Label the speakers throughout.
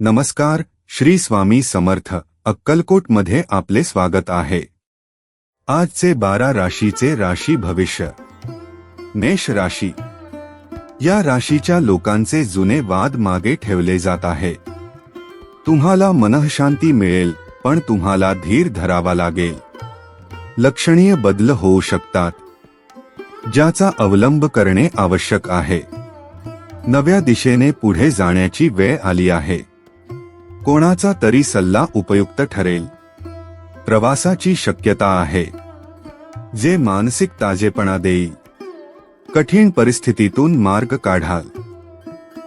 Speaker 1: नमस्कार श्री स्वामी समर्थ अक्कलकोटमध्ये आपले स्वागत आहे. आजचे बारा राशीचे राशी भविष्य. मेष राशी. या राशीच्या लोकांचे जुने वाद मागे ठेवले जात आहे. तुम्हाला मनःशांती मिळेल पण तुम्हाला धीर धरावा लागेल. लक्षणीय बदल होऊ शकतात. ज्याचा अवलंब करणे आवश्यक आहे. नव्या दिशेने पुढे जाण्याची वेळ आली आहे. कोणाचा तरी सल्ला उपयुक्त ठरेल. प्रवासाची शक्यता आहे. जे मानसिक ताजेपणा देईल. कठीण परिस्थितीतून मार्ग काढाल.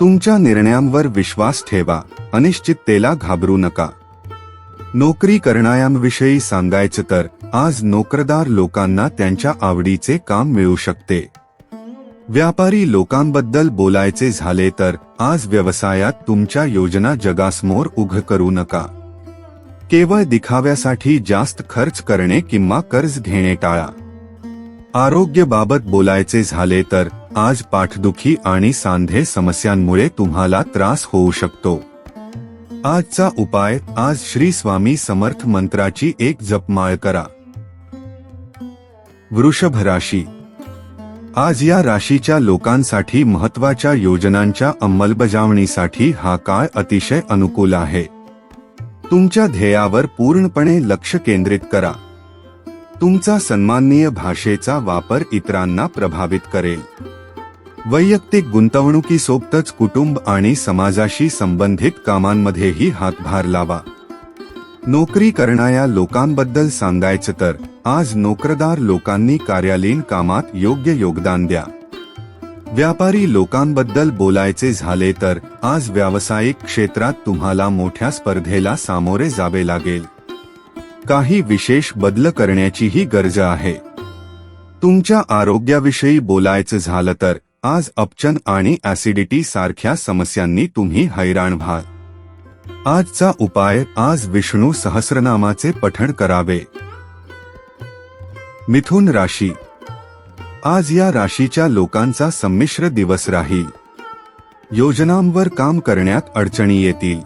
Speaker 1: तुमच्या निर्णयांवर विश्वास ठेवा अनिश्चिततेला घाबरू नका. नोकरी करणाऱ्यांविषयी सांगायचं तर आज नोकरदार लोकांना त्यांच्या आवडीचे काम मिळू शकते. व्यापारी लोकांबद्दल बोलायचे झाले तर आज व्यवसायात तुमच्या योजना जगासमोर उघ करू नका. केवळ दिखाव्यासाठी जास्त खर्च करणे किंवा कर्ज घेणे टाळा. आरोग्यबाबत बोलायचे झाले तर आज पाठदुखी आणि सांधे समस्यांमुळे तुम्हाला त्रास होऊ शकतो. आजचा उपाय आज श्री स्वामी समर्थ मंत्राची एक जपमाळ करा. वृषभ राशी आज या राशीच्या लोकांसाठी महत्त्वाच्या योजनांच्या अंमलबजावणीसाठी हा काळ अतिशय अनुकूल आहे. तुमच्या ध्येयावर पूर्णपणे लक्ष केंद्रित करा. तुमचा सन्माननीय भाषेचा वापर इतरांना प्रभावित करेल. वैयक्तिक गुंतवणुकीसोबतच कुटुंब आणि समाजाशी संबंधित कामांमध्येही हातभार लावा. नोकरी करणाऱ्या लोकांबद्दल सांगायचं तर आज नोकरदार लोकांनी कार्यालयीन कामात योग्य योगदान द्या. व्यापारी लोकांबद्दल बोलायचे झाले तर आज व्यावसायिक क्षेत्रात तुम्हाला मोठ्या स्पर्धेला सामोरे जावे लागेल. काही विशेष बदल करण्याचीही गरज आहे. तुमच्या आरोग्याविषयी बोलायचं झालं तर आज अपचन आणि ऍसिडिटी सारख्या समस्यांनी तुम्ही हैराण व्हाल. आजचा उपाय आज विष्णू सहस्रनामाचे पठण करावे. मिथुन राशी. आज या राशीच्या लोकांचा संमिश्र दिवस राहील. योजनांवर काम करण्यात अडचणी येतील.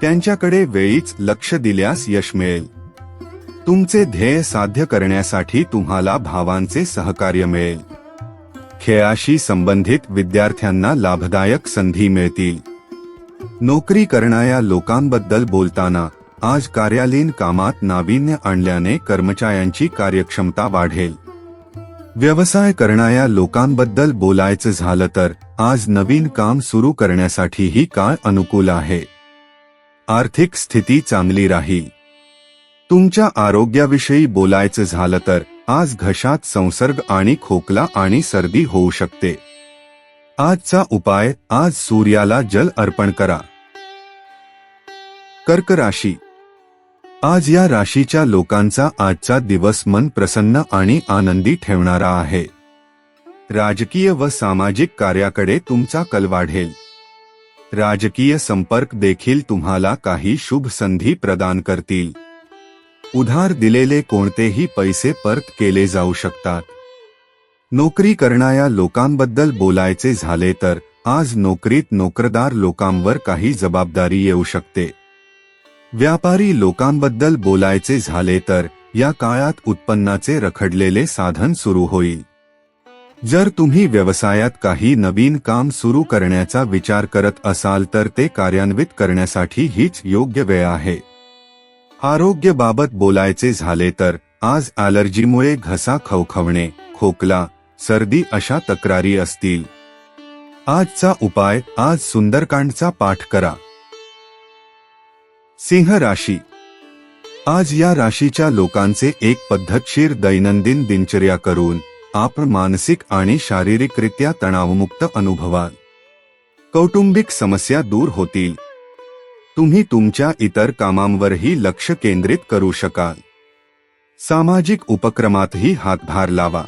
Speaker 1: त्यांच्याकडे वेळीच लक्ष दिल्यास यश मिळेल. तुमचे ध्येय साध्य करण्यासाठी तुम्हाला भावांचे सहकार्य मिळेल. खेळाशी संबंधित विद्यार्थ्यांना लाभदायक संधी मिळतील. नोकरी करणाऱ्या लोकांबद्दल बोलताना आज कार्यालयीन कामात नाविन्य आणल्याने कर्मचाऱ्यांची कार्यक्षमता वाढेल. व्यवसाय करणाऱ्या लोकांबद्दल बोलायचं झालं तर आज नवीन काम सुरू करण्यासाठीही काळ अनुकूल आहे. आर्थिक स्थिती चांगली राहील. तुमच्या आरोग्याविषयी बोलायचं झालं तर आज घशात संसर्ग आणि खोकला आणि सर्दी होऊ शकते. आजचा उपाय आज सूर्याला जल अर्पण करा. कर्क राशी. आज या राशीच्या लोकांचा आजचा दिवस मन प्रसन्न आणि आनंदी ठेवणारा आहे. राजकीय व सामाजिक कार्याकडे तुमचा कल वाढेल. राजकीय संपर्क देखील तुम्हाला काही शुभ संधी प्रदान करतील. उधार दिलेले कोणतेही पैसे परत केले जाऊ शकतात. नोकरी करणाऱ्या लोकांबद्दल बोलायचे झाले तर आज नोकरीत नोकरदार लोकांवर काही जबाबदारी येऊ शकते. व्यापारी लोकांबद्दल बोलायचे झाले तर या काळात उत्पन्नाचे रखडलेले साधन सुरू होईल. जर तुम्ही व्यवसायात काही नवीन काम सुरू करण्याचा विचार करत असाल तर ते कार्यान्वित करण्यासाठी हीच योग्य वेळ आहे. आरोग्याबाबत बोलायचे झाले तर आज ॲलर्जीमुळे घसा खवखवणे खोकला सर्दी अशा तक्रारी असतील. आजचा उपाय आज सुंदरकांडचा पाठ करा. सिंह राशी. आज या राशीच्या लोकांचे एक पद्धतशीर दैनंदिन दिनचर्या करून आपण मानसिक आणि शारीरिकरित्या तणावमुक्त अनुभवाल. कौटुंबिक समस्या दूर होतील. तुम्ही तुमच्या इतर कामांवरही लक्ष केंद्रित करू शकाल. सामाजिक उपक्रमातही हातभार लावा.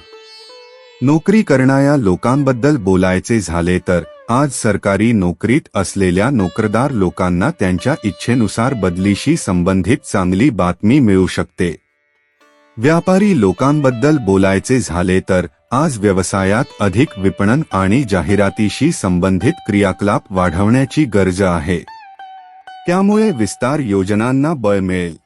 Speaker 1: नोकरी करणाऱ्या लोकांबद्दल बोलायचे झाले तर आज सरकारी नोकरीत असलेल्या नोकरदार लोकांना त्यांच्या इच्छेनुसार बदलीशी संबंधित चांगली बातमी मिळू शकते. व्यापारी लोकांबद्दल बोलायचे झाले तर आज व्यवसायात अधिक विपणन आणि जाहिरातीशी संबंधित क्रियाकलाप वाढवण्याची गरज आहे. त्यामुळे विस्तार योजनांना बळ मिळेल.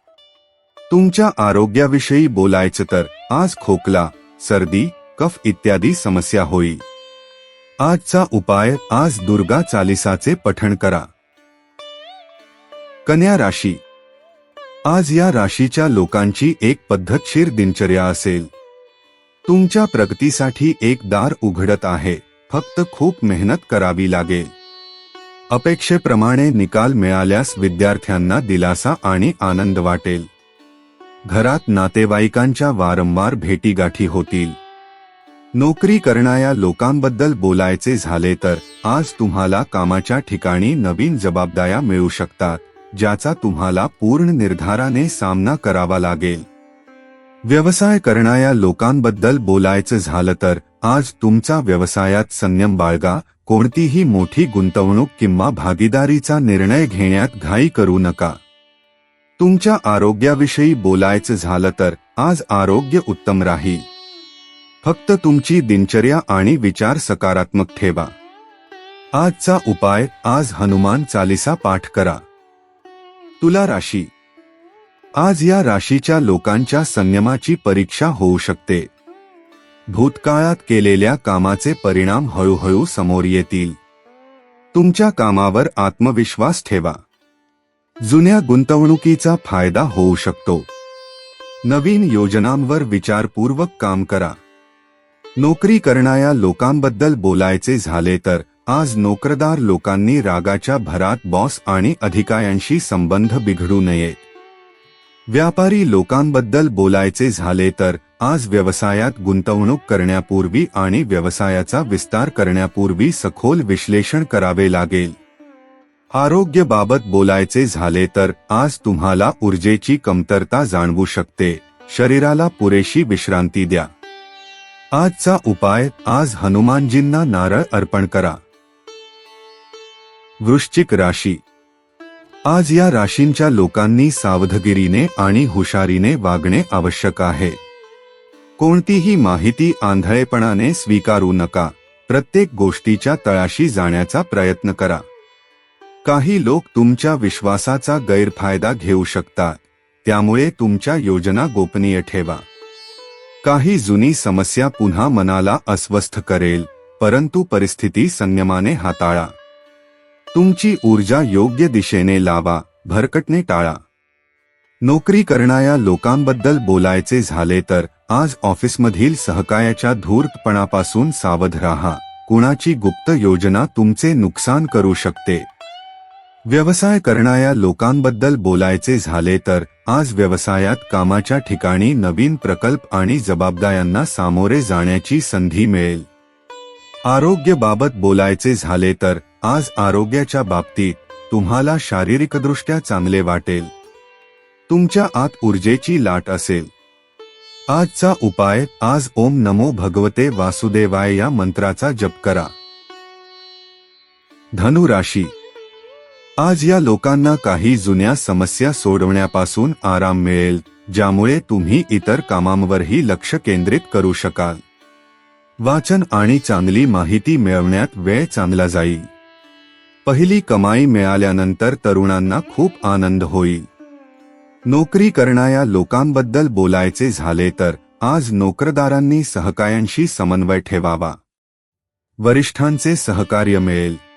Speaker 1: तुमच्या आरोग्याविषयी बोलायचं तर आज खोकला सर्दी कफ इत्यादी समस्या होईल आजचा उपाय आज दुर्गा चालिसाचे पठण करा. कन्या राशी. आज या राशीच्या लोकांची एक पद्धतशीर दिनचर्या असेल. तुमच्या प्रगतीसाठी एक दार उघडत आहे फक्त खूप मेहनत करावी लागेल. अपेक्षेप्रमाणे निकाल मिळाल्यास विद्यार्थ्यांना दिलासा आणि आनंद वाटेल. घरात नातेवाईकांच्या वारंवार भेटीगाठी होतील. नोकरी करणाऱ्या लोकांबद्दल बोलायचे झाले तर आज तुम्हाला कामाच्या ठिकाणी नवीन जबाबदाऱ्या मिळू शकतात ज्याचा तुम्हाला पूर्ण निर्धाराने सामना करावा लागेल. व्यवसाय करणाऱ्या लोकांबद्दल बोलायचं झालं तर आज तुमचा व्यवसायात संयम बाळगा कोणतीही मोठी गुंतवणूक किंवा भागीदारीचा निर्णय घेण्यात घाई करू नका. तुमच्या आरोग्याविषयी बोलायचं झालं तर आज आरोग्य उत्तम राहील. फक्त तुमची दिनचर्या आणि विचार सकारात्मक ठेवा. आजचा उपाय आज हनुमान चालिसा पाठ करा. तुला राशी. आज या राशीच्या लोकांच्या संयमाची परीक्षा होऊ शकते. भूतकाळात केलेल्या कामाचे परिणाम हळूहळू समोर येतील. तुमच्या कामावर आत्मविश्वास ठेवा. जुन्या गुंतवणुकीचा फायदा होऊ शकतो. नवीन योजनांवर विचारपूर्वक काम करा. नोकरी करणाऱ्या लोकांबद्दल बोलायचे झाले तर आज नोकरदार लोकांनी रागाच्या भरात बॉस आणि अधिकाऱ्यांशी संबंध बिघडू नयेत व्यापारी लोकांबद्दल बोलायचे झाले तर आज व्यवसायात गुंतवणूक करण्यापूर्वी आणि व्यवसायाचा विस्तार करण्यापूर्वी सखोल विश्लेषण करावे लागेल. आरोग्यबाबत बोलायचे झाले तर आज तुम्हाला ऊर्जेची कमतरता जाणवू शकते. शरीराला पुरेशी विश्रांती द्या. आजचा उपाय आज हनुमानजींना नारळ अर्पण करा. वृश्चिक राशी. आज या राशींच्या लोकांनी सावधगिरीने आणि हुशारीने वागणे आवश्यक आहे. कोणतीही माहिती आंधळेपणाने स्वीकारू नका. प्रत्येक गोष्टीच्या तळाशी जाण्याचा प्रयत्न करा. काही लोक तुमच्या विश्वासाचा गैरफायदा घेऊ शकतात. त्यामुळे तुमच्या योजना गोपनीय ठेवा. काही जुनी समस्या पुन्हा मनाला अस्वस्थ करेल परंतु परिस्थिती संयमाने हाताळा. तुमची ऊर्जा योग्य दिशेने लावा भरकटने टाळा. नोकरी करणाऱ्या लोकांबद्दल बोलायचे झाले तर आज ऑफिसमधील सहकार्याच्या धूर्तपणापासून सावध राहा. कुणाची गुप्त योजना तुमचे नुकसान करू शकते. व्यवसाय करणाऱ्या लोकांबद्दल बोलायचे झाले तर आज व्यवसायात कामाच्या ठिकाणी नवीन प्रकल्प आणि जबाबदाऱ्यांना सामोरे जाण्याची संधी मिळेल. आरोग्यबाबत बोलायचे झाले तर आज आरोग्याच्या बाबतीत तुम्हाला शारीरिकदृष्ट्या चांगले वाटेल. तुमच्या आत ऊर्जेची लाट असेल. आजचा उपाय आज ओम नमो भगवते वासुदेवाय या मंत्राचा जप करा. धनु राशी आज या लोकांना काही जुन्या समस्या सोडवण्यापासून आराम मिळेल ज्यामुळे तुम्ही इतर कामांवरही लक्ष केंद्रित करू शकाल. वाचन आणि चांगली माहिती मिळवण्यात वेळ चांगला जाईल. पहिली कमाई मिळाल्यानंतर तरुणांना खूप आनंद होईल. नोकरी करणाऱ्या लोकांबद्दल बोलायचे झाले तर आज नोकरदारांनी सहकायांशी समन्वय ठेवावा. वरिष्ठांचे सहकार्य मिळेल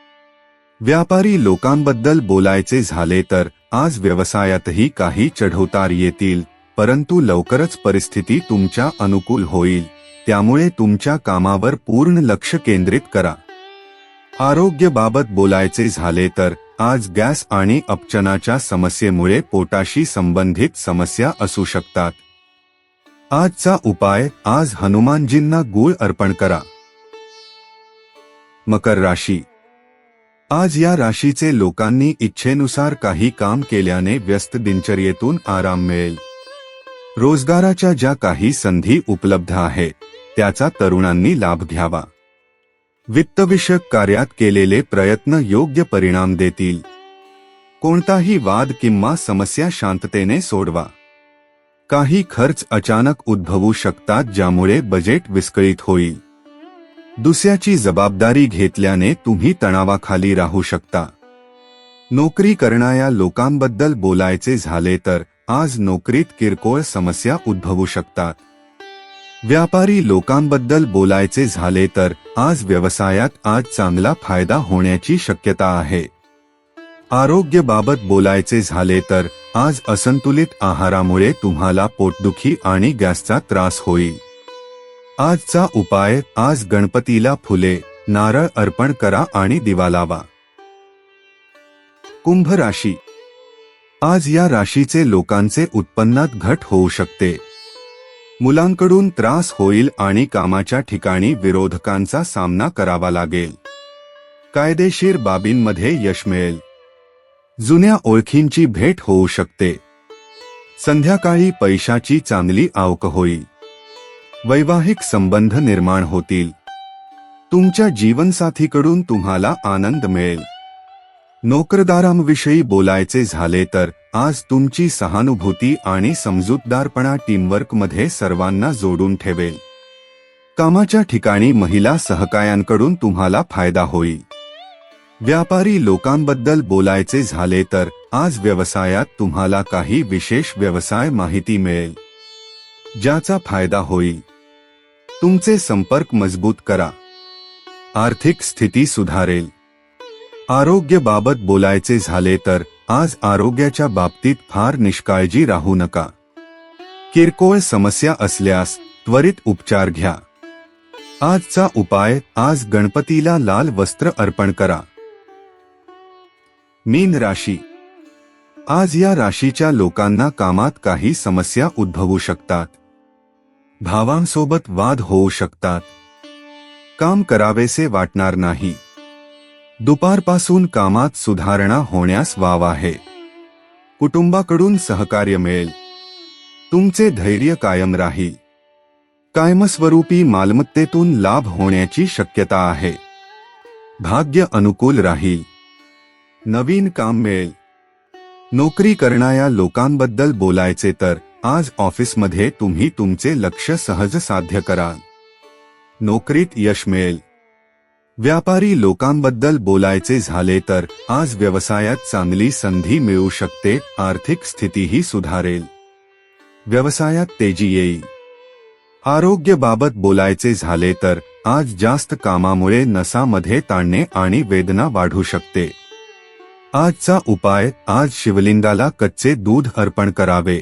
Speaker 1: व्यापारी लोकांबद्दल बोलायचे झाले तर आज व्यवसायातही काही चढवतार येतील परंतु लवकरच परिस्थिती तुमच्या अनुकूल होईल. त्यामुळे तुमच्या कामावर पूर्ण लक्ष केंद्रित करा. आरोग्यबाबत बोलायचे झाले तर आज गॅस आणि अपचनाच्या समस्येमुळे पोटाशी संबंधित समस्या असू शकतात. आजचा उपाय आज हनुमानजींना गूळ अर्पण करा. मकर राशी आज या राशीचे लोकांनी इच्छेनुसार काही काम केल्याने व्यस्त दिनचर्येतून आराम मिळेल. रोजगाराच्या ज्या काही संधी उपलब्ध आहेत त्याचा तरुणांनी लाभ घ्यावा. वित्तविषयक कार्यात केलेले प्रयत्न योग्य परिणाम देतील. कोणताही वाद किंवा समस्या शांततेने सोडवा. काही खर्च अचानक उद्भवू शकतात ज्यामुळे बजेट विस्कळीत होईल. दुसऱ्याची जबाबदारी घेतल्याने तुम्ही तणावाखाली राहू शकता. नोकरी करणाऱ्या लोकांबद्दल बोलायचे झाले तर आज नोकरीत किरकोळ समस्या उद्भवू शकतात. व्यापारी लोकांबद्दल बोलायचे झाले तर आज व्यवसायात आज चांगला फायदा होण्याची शक्यता आहे. आरोग्याबाबत बोलायचे झाले तर आज असंतुलित आहारामुळे तुम्हाला पोटदुखी आणि गॅसचा त्रास होईल. आजचा उपाय आज गणपतीला फुले नारळ अर्पण करा आणि दिवा लावा. कुंभ राशी. आज या राशीचे लोकांचे उत्पन्नात घट होऊ शकते. मुलांकडून त्रास होईल आणि कामाच्या ठिकाणी विरोधकांचा सामना करावा लागेल. कायदेशीर बाबींमध्ये यश मिळेल. जुन्या ओळखींची भेट होऊ शकते. संध्याकाळी पैशाची चांगली आवक होईल. वैवाहिक संबंध निर्माण होतील. तुमच्या जीवनसाथीकडून तुम्हाला आनंद मिळेल. नोकरदारांविषयी बोलायचे झाले तर आज तुमची सहानुभूती आणि समजूतदारपणा टीमवर्कमध्ये सर्वांना जोडून ठेवेल. कामाच्या ठिकाणी महिला सहकायांकडून तुम्हाला फायदा होईल. व्यापारी लोकांबद्दल बोलायचे झाले तर आज व्यवसायात तुम्हाला काही विशेष व्यवसाय माहिती मिळेल. ज्याचा फायदा होईल. तुमचे संपर्क मजबूत करा. आर्थिक स्थिती सुधारेल. आरोग्याबाबत बोलायचे झाले तर आज आरोग्याच्या बाबतीत फार निष्काळजी राहू नका. किरकोळ समस्या असल्यास त्वरित उपचार घ्या. आजचा उपाय आज गणपतीला लाल वस्त्र अर्पण करा. मीन राशी. आज या राशीच्या लोकांना कामात काही समस्या उद्भवू शकतात. भावांसोबत वाद होऊ शकतात. काम करावेसे वाटणार नाही. दुपारपासून कामात सुधारणा होण्यास वाव आहे. कुटुंबाकडून सहकार्य मिळेल. तुमचे धैर्य कायम राहील. कायमस्वरूपी मालमत्तेतून लाभ होण्याची शक्यता आहे. भाग्य अनुकूल राहील. नवीन काम मिळेल. नोकरी करणाऱ्या लोकांबद्दल बोलायचे तर आज ऑफिसमध्ये तुम्ही तुमचे लक्ष सहज साध्य करा. नोकरीत यश मिळेल. व्यापारी लोकांबद्दल बोलायचे झाले तर आज व्यवसायात चांगली संधी मिळू शकते आर्थिक स्थितीही सुधारेल. व्यवसायात तेजी येईल. आरोग्यबाबत बोलायचे झाले तर आज जास्त कामामुळे नसामध्ये ताणणे आणि वेदना वाढू शकते. आजचा उपाय आज शिवलिंगाला कच्चे दूध अर्पण करावे.